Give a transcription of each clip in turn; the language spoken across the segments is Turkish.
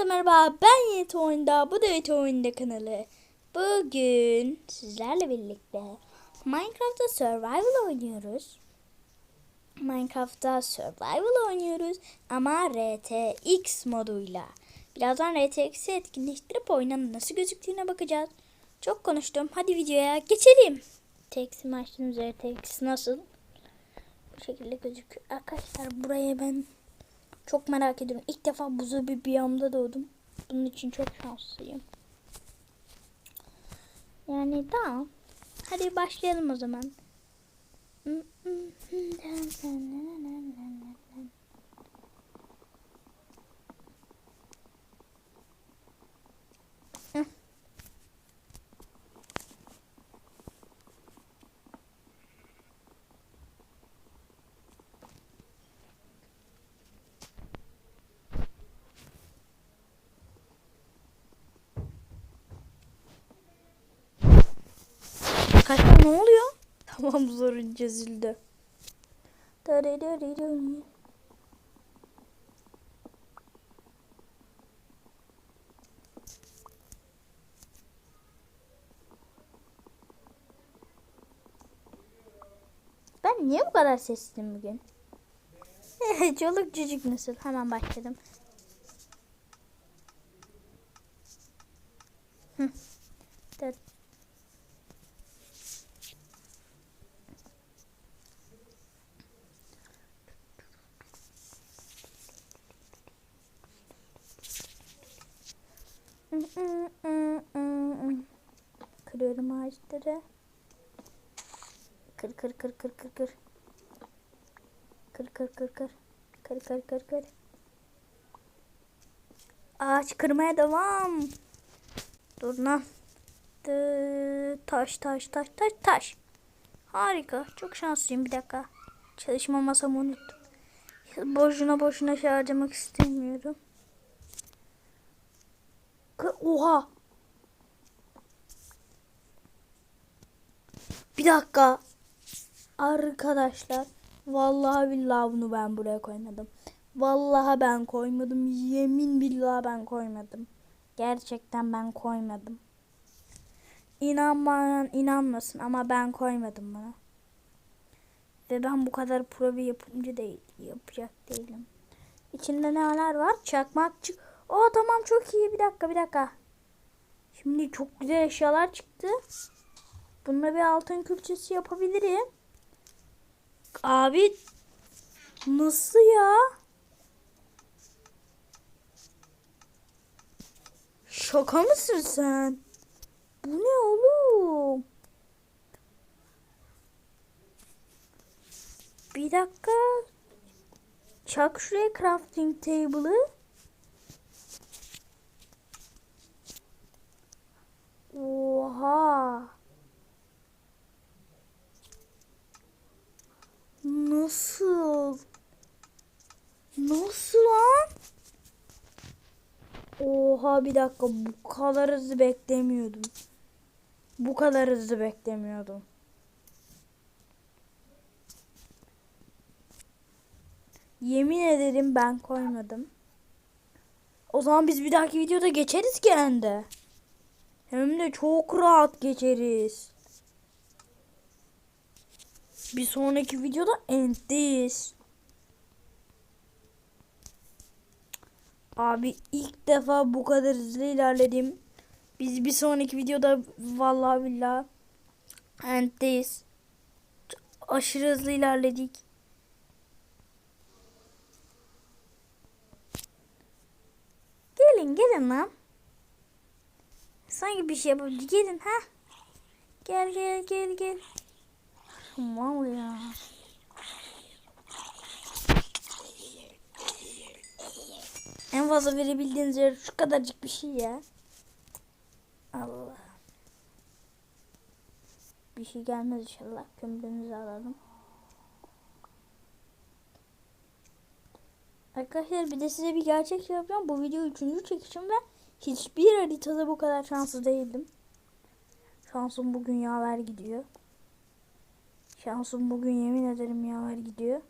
Hepinize merhaba. Ben Yiğit Oyunda. Bu da Yiğit Oyunda kanalı. Bugün sizlerle birlikte Minecraft'ta Survival oynuyoruz. Minecraft'ta Survival oynuyoruz ama RTX moduyla. Birazdan RTX'i etkinleştirip oyunun nasıl gözüktüğüne bakacağız. Çok konuştum. Hadi videoya geçelim. RTX'imi açtığımız RTX nasıl? Bu şekilde gözüküyor. Arkadaşlar buraya ben çok merak ediyorum. İlk defa buzlu bir biyomda doğdum. Bunun için çok şanslıyım. Yani tamam. Hadi başlayalım o zaman. Arkadaşlar ne oluyor? Tamam sorun çözüldü. Ben niye bu kadar sesliyim bugün? Çoluk çocuk nasıl? Hemen başladım. Hı. Dur. Kırıyorum ağaçları. Kır kır kır kır kır kır. Kır kır kır kır. Kır kır kır kır. Ağaç kırmaya devam. Dur lan. Taş taş taş taş taş. Harika. Çok şanslıyım. Bir dakika. Çalışma masamı unuttum. Boşuna boşuna şey harcamak istemiyorum. Oha. Bir dakika. Arkadaşlar. Vallahi billahi bunu ben buraya koymadım. Vallahi ben koymadım. Yemin billahi ben koymadım. Gerçekten ben koymadım. İnanmayan inanmasın ama ben koymadım bunu. Ve ben bu kadar pro bir yapımcı değil, yapacak değilim. İçinde neler var? Çakmak çık. O tamam çok iyi. Bir dakika bir dakika. Şimdi çok güzel eşyalar çıktı. Bununla bir altın külçesi yapabilirim. Abi nasıl ya? Şaka mısın sen? Bu ne oğlum? Bir dakika. Çak şuraya crafting table'ı. Oha. Nasıl? Nasıl lan? Oha bir dakika bu kadar hızlı beklemiyordum. Bu kadar hızlı beklemiyordum. Yemin ederim ben koymadım. O zaman biz bir dahaki videoda geçeriz kendi. Hem de çok rahat geçeriz. Bir sonraki videoda enddeyiz. Abi ilk defa bu kadar hızlı ilerledim. Biz bir sonraki videoda vallahi billahi enddeyiz. Aşırı hızlı ilerledik. Gelin gelin lan. Sanki bir şey yapabilir. Gelin ha. Gel gel gel gel. Mal ya. En fazla verebildiğiniz yer şu kadarcık bir şey ya. Allah. Bir şey gelmez inşallah. Kömürümüzü alalım. Arkadaşlar bir de size bir gerçek şey yapacağım. Bu video üçüncü çekişim ve hiçbir haritada bu kadar şanslı değildim. Şansım bugün yaver gidiyor. Şansım bugün yemin ederim yaver gidiyor.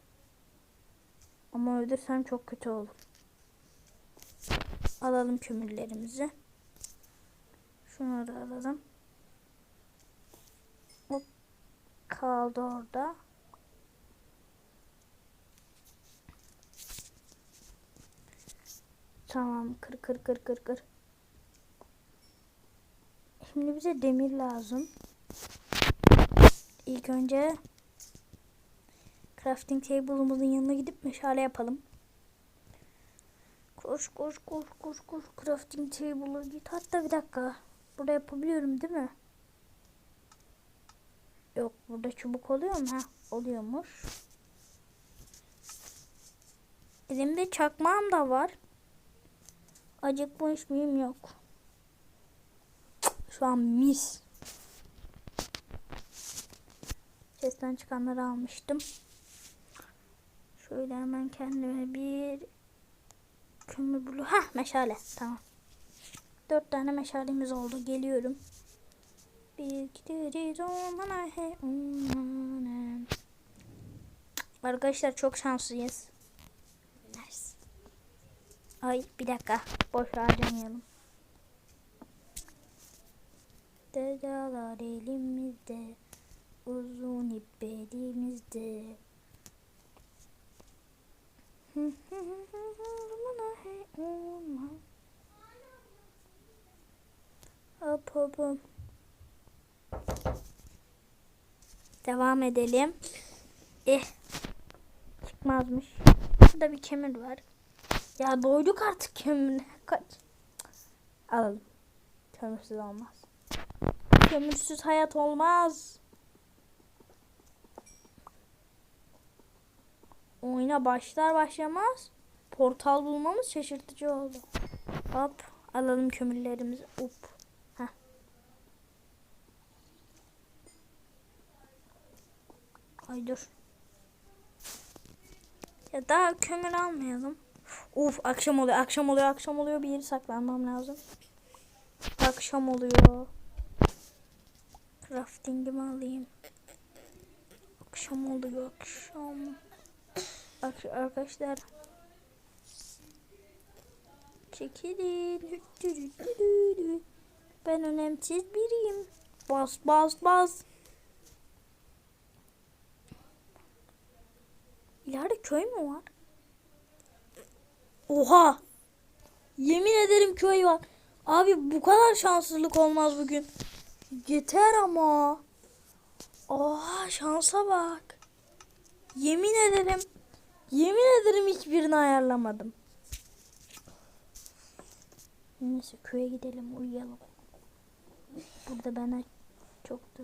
Ama öldürsem çok kötü olur. Alalım kömürlerimizi. Şunları alalım. Hop. Kaldı orada. Tamam kır kır kır kır kır. Şimdi bize demir lazım. İlk önce crafting table'ımızın yanına gidip meşale yapalım. Koş koş koş koş koş crafting table'a git. Hatta bir dakika. Burada yapabiliyorum değil mi? Yok burada çubuk oluyor mu? Heh, oluyormuş. Elimde çakmağım da var. Acıkmış mıyım? Yok. Şu an mis. Sesten çıkanları almıştım. Şöyle hemen kendime bir kömür bulu. Hah meşale. Tamam. Dört tane meşalemiz oldu. Geliyorum. Bir gideriz ormana he. Arkadaşlar çok şanslıyız. Ay bir dakika. Boş harcamayalım. Dedalar elimizde. Uzun ip elimizde. Hop hop hop. Devam edelim. Eh. Çıkmazmış. Burada bir kemir var. Ya doyduk artık kömür. Kaç. Alalım. Kömürsüz olmaz. Kömürsüz hayat olmaz. Oyuna başlar başlamaz portal bulmamız şaşırtıcı oldu. Hop alalım kömürlerimizi. Hop. Heh. Ay dur. Ya daha kömür almayalım. Uf akşam oluyor akşam oluyor akşam oluyor bir yere saklanmam lazım. Akşam oluyor. Crafting'imi alayım. Akşam oluyor akşam. Arkadaşlar. Çekilin. Ben önemsiz biriyim. Bas bas bas. İleride köy mü var? Oha! Yemin ederim köy var. Abi bu kadar şanssızlık olmaz bugün. Yeter ama. Oha şansa bak. Yemin ederim. Yemin ederim hiçbirini ayarlamadım. Neyse köye gidelim uyuyalım. Burada bana çoktu.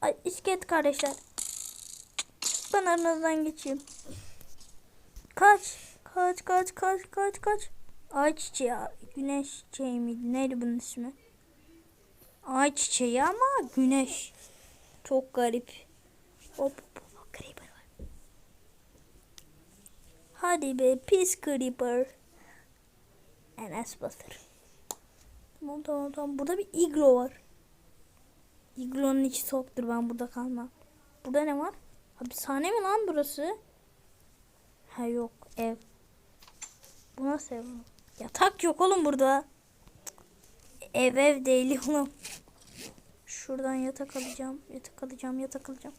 Ay iskelet kardeşler. Ben aranızdan geçeyim. Kaç. Kaç kaç kaç kaç kaç. Ay çiçeği. Güneş çiçeği miydi? Neydi bunun ismi? Ay çiçeği ama güneş. Çok garip. Hop. hop, Creeper var. Hadi be pis creeper. Enes Batur. Tamam tamam tamam. Burada bir iglo var. İglonun içi soğuktur. Ben burada kalmam. Burada ne var? Hapishane mi lan burası? Ha yok ev. Bu nasıl ev? Yatak yok oğlum burada. Ev ev değil oğlum. Şuradan yatak alacağım. Yatak alacağım. Yatak alacağım.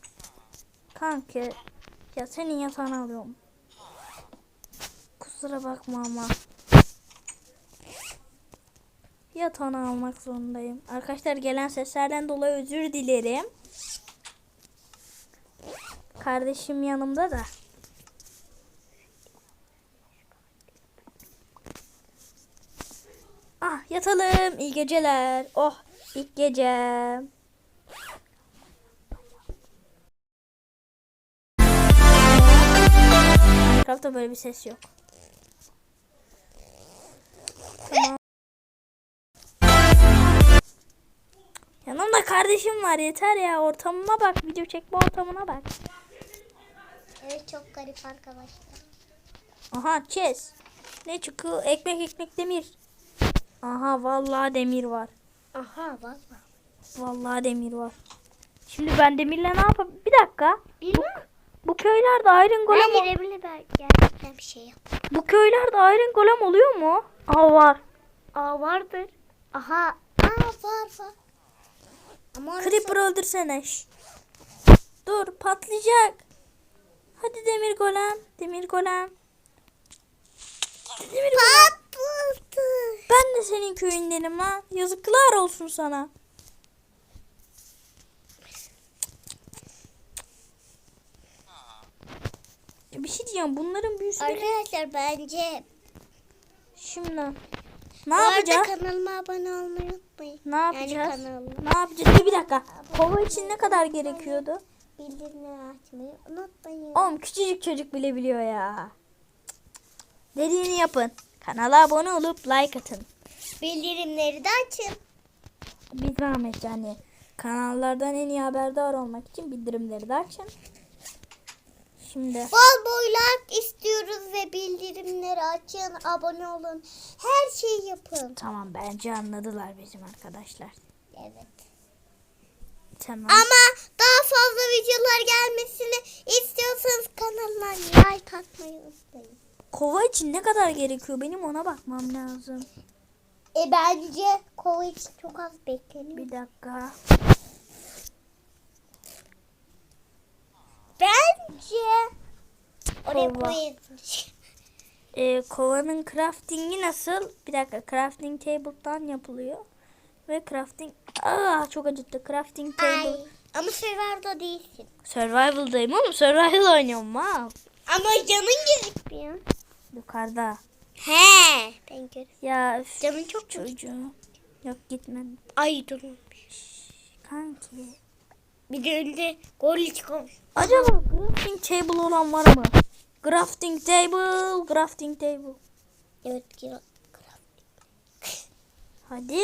Kanka. Ya senin yatağını alıyorum. Kusura bakma ama. Yatağını almak zorundayım. Arkadaşlar gelen seslerden dolayı özür dilerim. Kardeşim yanımda da. Ah yatalım. İyi geceler. Oh ilk gece. Minecraft'ta böyle bir ses yok. Tamam. Yanımda kardeşim var yeter ya ortamıma bak video çekme ortamına bak. Evet çok garip arkadaşlar. Aha chess. Ne çıkıyor? Ekmek ekmek demir. Aha vallahi demir var. Aha valla. Vallahi demir var. Şimdi ben demirle ne yapayım? Bir dakika. Bilmem. Bu köylerde Iron Golem Ben girebilir ben gerçekten bir şey yap. Bu köylerde Iron Golem oluyor mu? Aa var. Aa vardır. Aha. Aa var var. Ama. Creeper öldürsene. Şş. Dur patlayacak. Hadi demir golem. Demir golem. Demir golem. Patladı. Ben de senin köyündenim ha. Yazıklar olsun sana. Ya bir şey diyeceğim. Bunların büyüsü Arkadaşlar bence Şimdi ne bu yapacağız? kanalıma abone olmayı unutmayın. Ne yapacağız? Yani kanalıma Ne yapacağız? Bir dakika. Kova için ne kadar gerekiyordu? bildirimleri açmayı unutmayın. Oğlum küçücük çocuk bile biliyor ya. Dediğini yapın. Kanala abone olup like atın. Bildirimleri de açın. Bir zahmet yani. Kanallardan en iyi haberdar olmak için bildirimleri de açın. Şimdi Bol boy like istiyoruz ve bildirimleri açın. Abone olun. Her şeyi yapın. tamam bence anladılar bizim arkadaşlar. Evet. Tamam. Ama daha fazla videolar gelmesini istiyorsanız kanalıma like atmayı unutmayın. Kova için ne kadar gerekiyor? Benim ona bakmam lazım. E bence kova için çok az bekleniyor. Bir dakika. Bence oraya Kova. Ee, kovanın craftingi nasıl? Bir dakika. Crafting table'dan yapılıyor. Ve crafting... Aa çok acıttı. Crafting table. Ay. Ama Survivor'da değilsin. Survival'dayım oğlum. Survival oynuyorum ha. Ama canın gözükmüyor. Yukarıda. He. Ben görüyorum. Ya Canın çok çocuğu. Yok gitmedi. Ay durun. Kanki. Bir de önde gol çıkmış. Acaba crafting table olan var mı? Crafting table, crafting table. Evet ki. Hadi.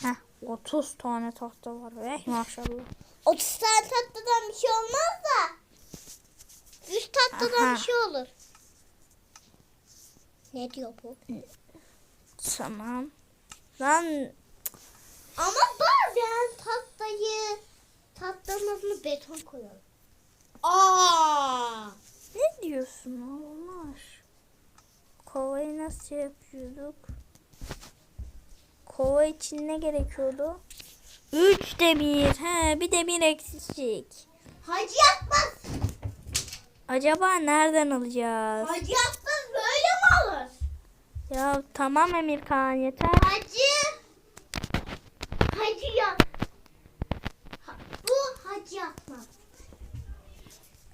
Heh, 30 tane tahta var. Eh maşallah. 30 tane tatlıdan bir şey olmaz da. 100 tatlıdan Aha. bir şey olur. Ne diyor bu? Tamam. Lan Ama bazen tatlının adını beton koyalım. Aa! ne diyorsun olmaz. Kovayı nasıl yapıyorduk? Kova için ne gerekiyordu? 3 demir. He, bir demir eksik. Hacı yapmaz. Acaba nereden alacağız? Hacı yapmaz böyle mi olur? Ya tamam Emirkan yeter. Hacı yap. Ha- bu hacı yapmaz.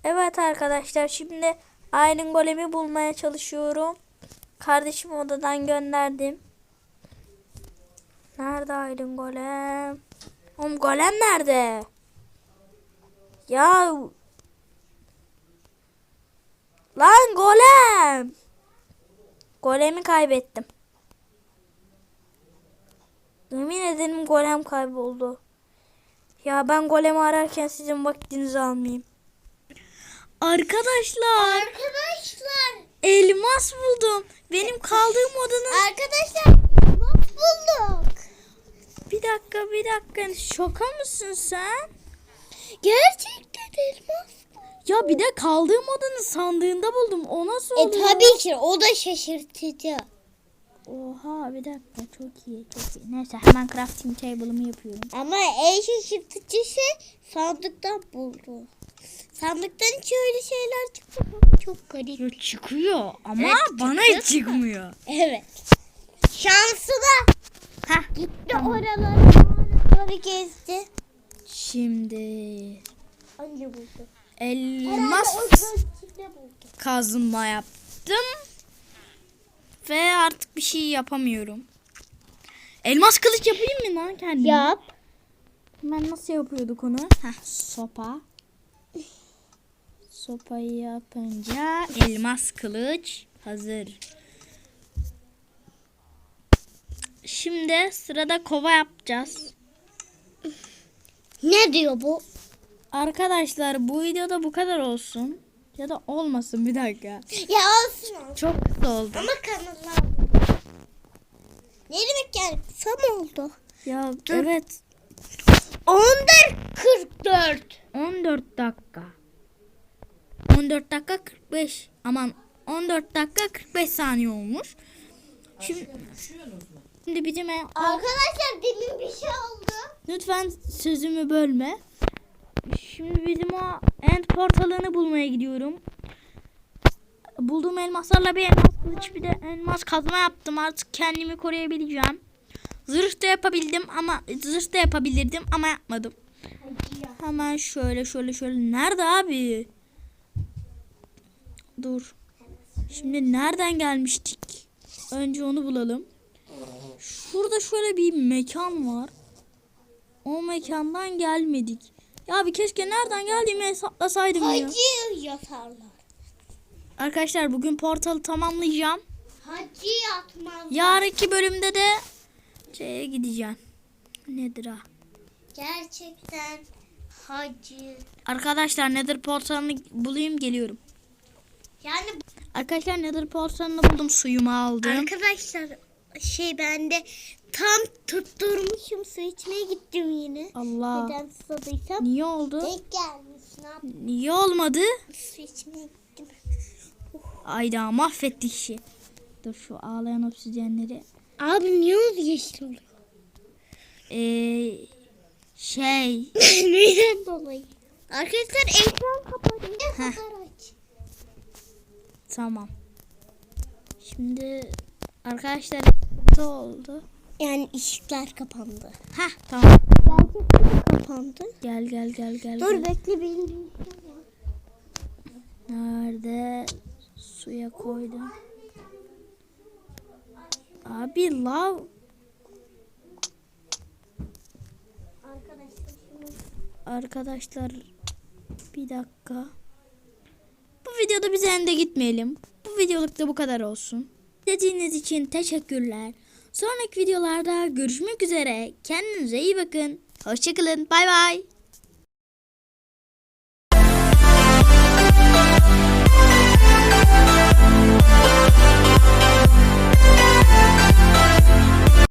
Evet arkadaşlar şimdi Iron Golem'i bulmaya çalışıyorum. Kardeşimi odadan gönderdim. Nerede Iron Golem? Oğlum Golem nerede? Ya Lan Golem! Golemi kaybettim. Yemin ederim Golem kayboldu. Ya ben Golem'i ararken sizin vaktinizi almayayım. Arkadaşlar Arkadaşlar. elmas buldum. Benim kaldığım odanın Arkadaşlar. Elmas bulduk. bir dakika bir dakika şoka mısın sen? Gerçekten elmas. Ya bir de kaldığım odanın sandığında buldum. O nasıl E oluyor? tabii ki o da şaşırtıcı. Oha bir dakika çok iyi çok iyi. Neyse hemen crafting table'ımı yapıyorum. Ama en şaşırtıcı şey sandıktan buldu. Sandıktan hiç öyle şeyler çıktı. Çok garip. çıkıyor ama Evet, bana hiç çıkmıyor. Evet. Şansına Heh, gitti Tamam. oraları. Oraları gezdi. şimdi Anca buldu. elmas kazma yaptım. Ve artık bir şey yapamıyorum. Elmas kılıç yapayım mı lan kendime? Yap. Ben nasıl yapıyorduk onu? Heh, sopa. Sopayı yapınca elmas kılıç hazır. Şimdi sırada kova yapacağız. Ne diyor bu? Arkadaşlar bu videoda bu kadar olsun. Ya da olmasın bir dakika. Ya olsun. Çok kısa oldu. Ama kanallar. Ne demek yani? Kısa mı oldu? Ya evet. 14 44. 14 dakika. 14 dakika 45. Aman 14 dakika 45 saniye olmuş. Şimdi, şimdi bizim e- Arkadaşlar demin bir şey oldu. lütfen sözümü bölme. Şimdi bizim o end portalını bulmaya gidiyorum. Bulduğum elmaslarla bir elmas kılıç bir de elmas kazma yaptım. Artık kendimi koruyabileceğim. Zırh da yapabildim ama zırh da yapabilirdim ama yapmadım. Hemen şöyle şöyle şöyle. Nerede abi? Dur. Şimdi nereden gelmiştik? Önce onu bulalım. Şurada şöyle bir mekan var. O mekandan gelmedik. Ya bir keşke nereden geldiğimi hesaplasaydım ya. Hacı yatarlar. Arkadaşlar bugün portalı tamamlayacağım. Hacı yatmaz. Yarınki bölümde de şeye gideceğim. Nedir ha? Gerçekten hacı. Arkadaşlar Nether portalını bulayım geliyorum. Yani Arkadaşlar Nether portalını buldum suyumu aldım. arkadaşlar şey ben de tam tutturmuşum su içmeye gittim yine. Allah. Neden susadıysam. Niye oldu? Denk gelmiş ne yapayım Niye olmadı? su içmeye gittim. Ayda mahvettik işi. Dur şu ağlayan obsidyenleri. Abi niye oldu yeşil oluyor? Ee, şey Neyden dolayı? Arkadaşlar ekran kapalı. Ne kadar. Tamam. Şimdi arkadaşlar ne oldu? Yani ışıklar kapandı. Heh tamam. Gerçekten kapandı. Gel gel gel gel. Dur gel. bekle var. Nerede? Suya koydum. Abi lav. Arkadaşlar bir dakika. Videoda biz ende gitmeyelim. Bu videoluk da bu kadar olsun. İzlediğiniz için teşekkürler. Sonraki videolarda görüşmek üzere. Kendinize iyi bakın. Hoşçakalın. Bay bay.